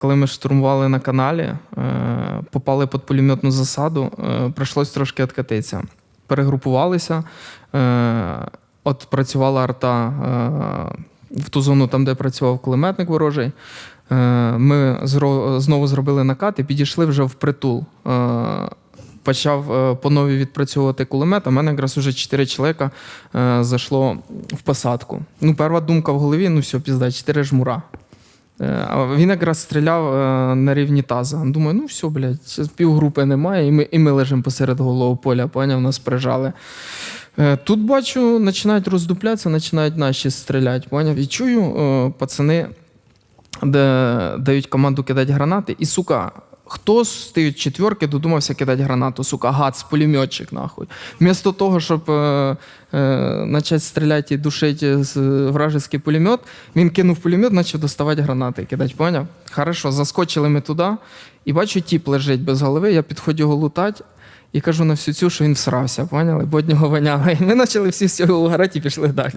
Коли ми штурмували на каналі, е, попали під пулеметну засаду, е, прийшлось трошки відкатитися. Перегрупувалися, е, от працювала арта в ту зону, там, де працював кулеметник ворожий. Ми знову зробили накат і підійшли вже в притул. Почав по новій відпрацьовувати кулемет. а в мене якраз уже чотири чоловіка зайшло в посадку. Ну, перша думка в голові: ну все, пізда, чотири жмура. Е, він якраз стріляв е, на рівні таза. Думаю, ну все, блядь, півгрупи немає, і ми, і ми лежимо посеред голого поля, поняв, нас прижали. Е, Тут бачу, починають роздуплятися, починають наші стріляти, поняв? І чую, пацани дають команду кидати гранати, і сука. Хто з тієї четверки додумався кидати гранату, сука, гад, пулеметчик, нахуй. Вмісто того, щоб е, е, почати стріляти і душити з вражеский пулемет, він кинув пулемет, почав доставати гранати, кидати, поняв? Хорошо, заскочили ми туди, і бачу, тіп лежить без голови, я підходжу його лутати, і кажу на всю цю, що він всрався, поняли? Бо від нього воняло. І ми почали всі з цього угорати і пішли далі.